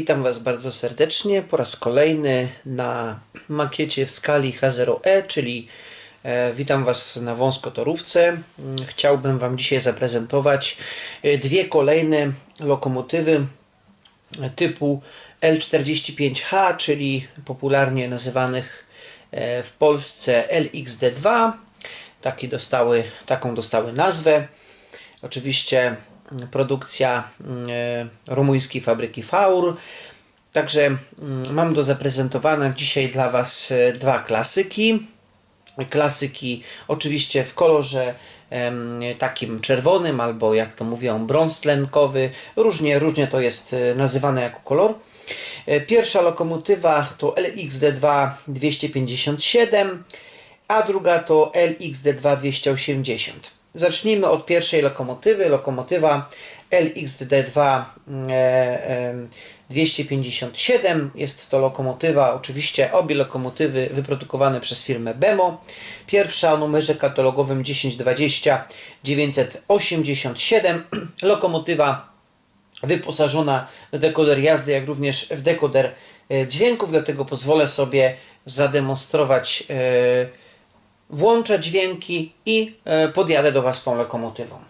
Witam Was bardzo serdecznie po raz kolejny na makiecie w skali H0e, czyli e, witam Was na wąskotorówce. Mm, Chciałbym Wam dzisiaj zaprezentować e, dwie kolejne lokomotywy e, typu L45H, czyli popularnie nazywanych w Polsce LXD2. Taki dostały, taką dostały nazwę. Oczywiście produkcja mm, e, rumuńskiej fabryki Faur. Także mm, mam do zaprezentowania dzisiaj dla Was e, dwa klasyki. Klasyki oczywiście w kolorze takim czerwonym albo jak to mówią brąz tlenkowy. Różnie, różnie to jest e, nazywane jako kolor. Pierwsza lokomotywa to LXD2 257 a druga to LXD2 280. Zacznijmy od pierwszej lokomotywy. Lokomotywa LXD2 e, e, 257. Jest to lokomotywa, oczywiście obie lokomotywy wyprodukowane przez firmę Bemo. Pierwsza o numerze katalogowym 1020 987. Lokomotywa wyposażona w dekoder jazdy, jak również w dekoder e, dźwięków, dlatego pozwolę sobie zademonstrować e, włączę dźwięki i e, podjadę do Was tą lokomotywą.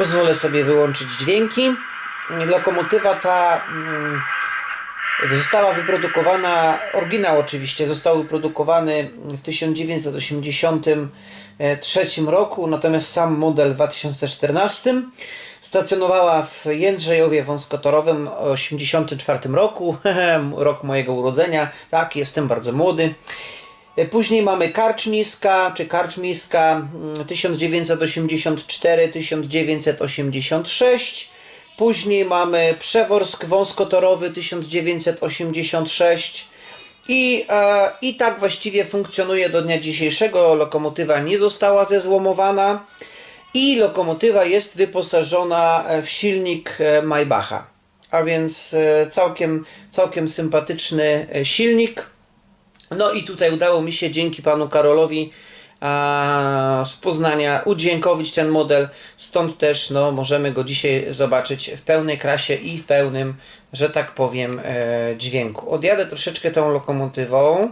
Pozwolę sobie wyłączyć dźwięki. Lokomotywa ta mm, została wyprodukowana, oryginał oczywiście został wyprodukowany w 1983 roku, natomiast sam model w 2014 stacjonowała w Jędrzejowie Wąskotorowym w 1984 roku, rok mojego urodzenia, tak, jestem bardzo młody. Później mamy Karczmiska, czy Karczmiska mm, 1984-1986. Później mamy Przeworsk Wąskotorowy 1986. I, e, I tak właściwie funkcjonuje do dnia dzisiejszego. Lokomotywa nie została zezłomowana i lokomotywa jest wyposażona w silnik e, Maybacha. A więc e, całkiem, całkiem sympatyczny e, silnik. No i tutaj udało mi się dzięki panu Karolowi a, z Poznania udźwiękowić ten model. Stąd też no, możemy go dzisiaj zobaczyć w pełnej krasie i w pełnym, że tak powiem, e, dźwięku. Odjadę troszeczkę tą lokomotywą.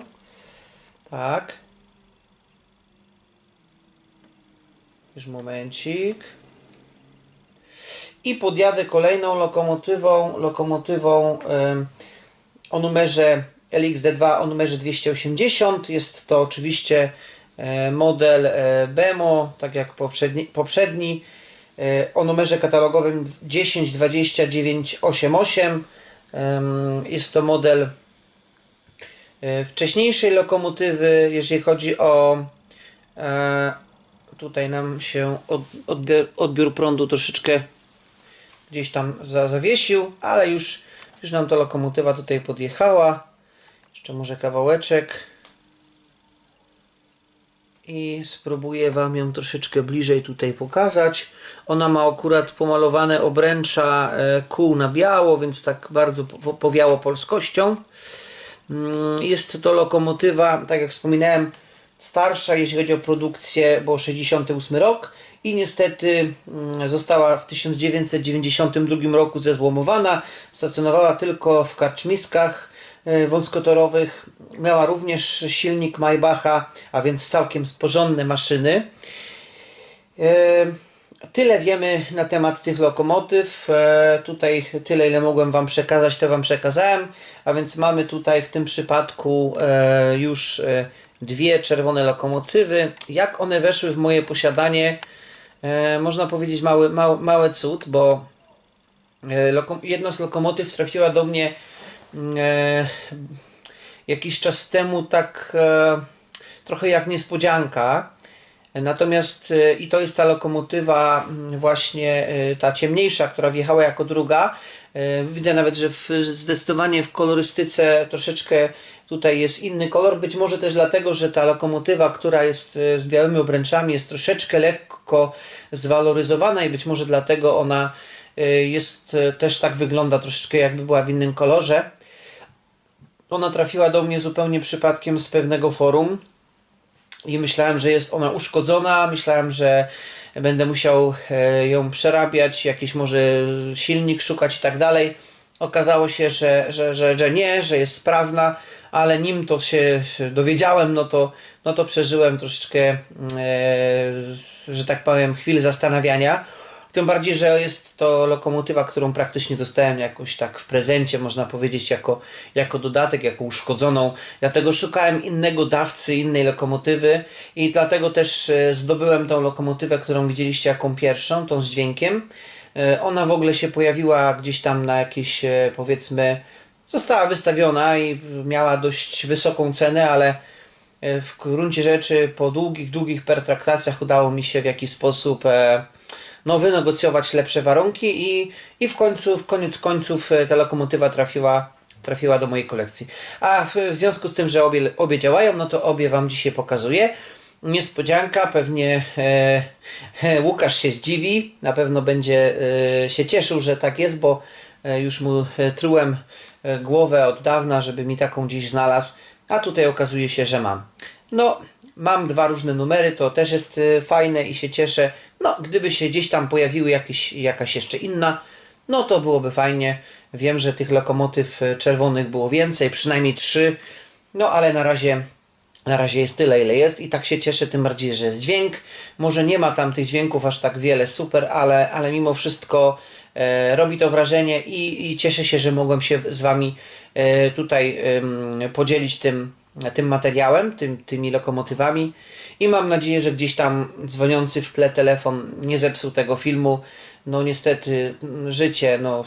Tak. Już momencik. I podjadę kolejną lokomotywą, lokomotywą em, o numerze LXD2 o numerze 280. Jest to oczywiście e, model e, BEMO, tak jak poprzedni, poprzedni e, o numerze katalogowym 102988. Em, Jest to model Wcześniejszej lokomotywy, jeżeli chodzi o tutaj nam się od, odbiór, odbiór prądu troszeczkę gdzieś tam za, zawiesił, ale już, już nam ta lokomotywa tutaj podjechała. Jeszcze może kawałeczek. I spróbuję Wam ją troszeczkę bliżej tutaj pokazać. Ona ma akurat pomalowane obręcza e, kół na biało, więc tak bardzo po- powiało polskością. Mm, Jest to lokomotywa, tak jak wspominałem, starsza, jeśli chodzi o produkcję, bo 68 rok i niestety mm, została w 1992 roku zezłomowana. Stacjonowała tylko w karczmiskach wąskotorowych. Miała również silnik Maybacha, a więc całkiem porządne maszyny. E, Tyle wiemy na temat tych lokomotyw. E, Tutaj tyle, ile mogłem Wam przekazać, to Wam przekazałem. A więc mamy tutaj w tym przypadku e, już e, dwie czerwone lokomotywy. Jak one weszły w moje posiadanie, e, można powiedzieć mały, mały, mały cud, bo e, jedna z lokomotyw trafiła do mnie e, jakiś czas temu tak e, trochę jak niespodzianka. Natomiast e, i to jest ta lokomotywa mm, właśnie e, ta ciemniejsza, która wjechała jako druga. E, Widzę nawet, że w, zdecydowanie w kolorystyce troszeczkę tutaj jest inny kolor. Być może też dlatego, że ta lokomotywa, która jest e, z białymi obręczami jest troszeczkę lekko zwaloryzowana i być może dlatego ona e, jest e, też tak wygląda troszeczkę jakby była w innym kolorze. Ona trafiła do mnie zupełnie przypadkiem z pewnego forum i myślałem, że jest ona uszkodzona, myślałem, że będę musiał e, ją przerabiać, jakiś może silnik szukać i tak dalej. Okazało się, że, że, że, że nie, że jest sprawna, ale nim to się dowiedziałem, no to, no to przeżyłem troszeczkę, e, że tak powiem, chwilę zastanawiania. Tym bardziej, że jest to lokomotywa, którą praktycznie dostałem jakoś tak w prezencie, można powiedzieć, jako, jako dodatek, jako uszkodzoną. Dlatego szukałem innego dawcy, innej lokomotywy i dlatego też e, zdobyłem tą lokomotywę, którą widzieliście jaką pierwszą, tą z dźwiękiem. E, Ona w ogóle się pojawiła gdzieś tam na jakieś, e, powiedzmy, została wystawiona i miała dość wysoką cenę, ale w gruncie rzeczy po długich, długich pertraktacjach udało mi się w jakiś sposób no, wynegocjować lepsze warunki i, i w końcu, w koniec końców e, ta lokomotywa trafiła, trafiła do mojej kolekcji. A w, związku z tym, że obie, obie działają, no to obie Wam dzisiaj pokazuję. Niespodzianka, pewnie e, e, Łukasz się zdziwi, na pewno będzie e, się cieszył, że tak jest, bo e, już mu trułem głowę od dawna, żeby mi taką gdzieś znalazł, a tutaj okazuje się, że mam. No, mam dwa różne numery, to też jest e, fajne i się cieszę. No, gdyby się gdzieś tam pojawiły jakieś, jakaś jeszcze inna, no to byłoby fajnie. Wiem, że tych lokomotyw e, czerwonych było więcej, przynajmniej trzy, no ale na razie na razie jest tyle, ile jest i tak się cieszę, tym bardziej, że jest dźwięk. Może nie ma tam tych dźwięków aż tak wiele, super, ale, ale mimo wszystko e, robi to wrażenie i, i cieszę się, że mogłem się z Wami e, tutaj em, podzielić tym, tym materiałem, tym, tymi lokomotywami i mam nadzieję, że gdzieś tam dzwoniący w tle telefon nie zepsuł tego filmu. No niestety m, życie, no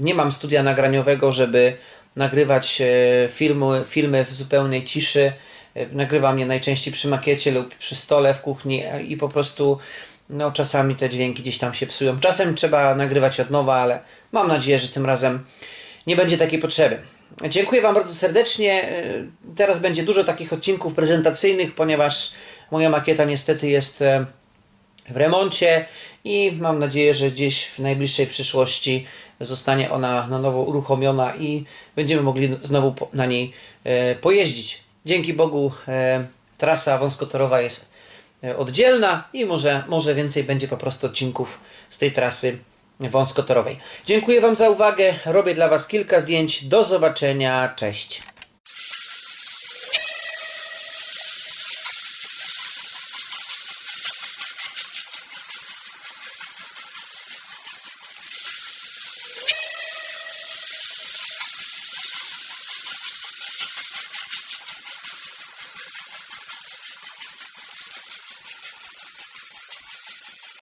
nie mam studia nagraniowego, żeby nagrywać e, filmy, filmy w zupełnej ciszy. E, Nagrywam je najczęściej przy makiecie lub przy stole w kuchni i po prostu no, czasami te dźwięki gdzieś tam się psują. Czasem trzeba nagrywać od nowa, ale mam nadzieję, że tym razem nie będzie takiej potrzeby. Dziękuję Wam bardzo serdecznie. E, Teraz będzie dużo takich odcinków prezentacyjnych, ponieważ moja makieta niestety jest e, w remoncie i mam nadzieję, że gdzieś w najbliższej przyszłości zostanie ona na nowo uruchomiona i będziemy mogli znowu na niej e, pojeździć. Dzięki Bogu e, trasa wąskotorowa jest oddzielna i może, może więcej będzie po prostu odcinków z tej trasy wąskotorowej. Dziękuję Wam za uwagę. Robię dla Was kilka zdjęć. Do zobaczenia. Cześć.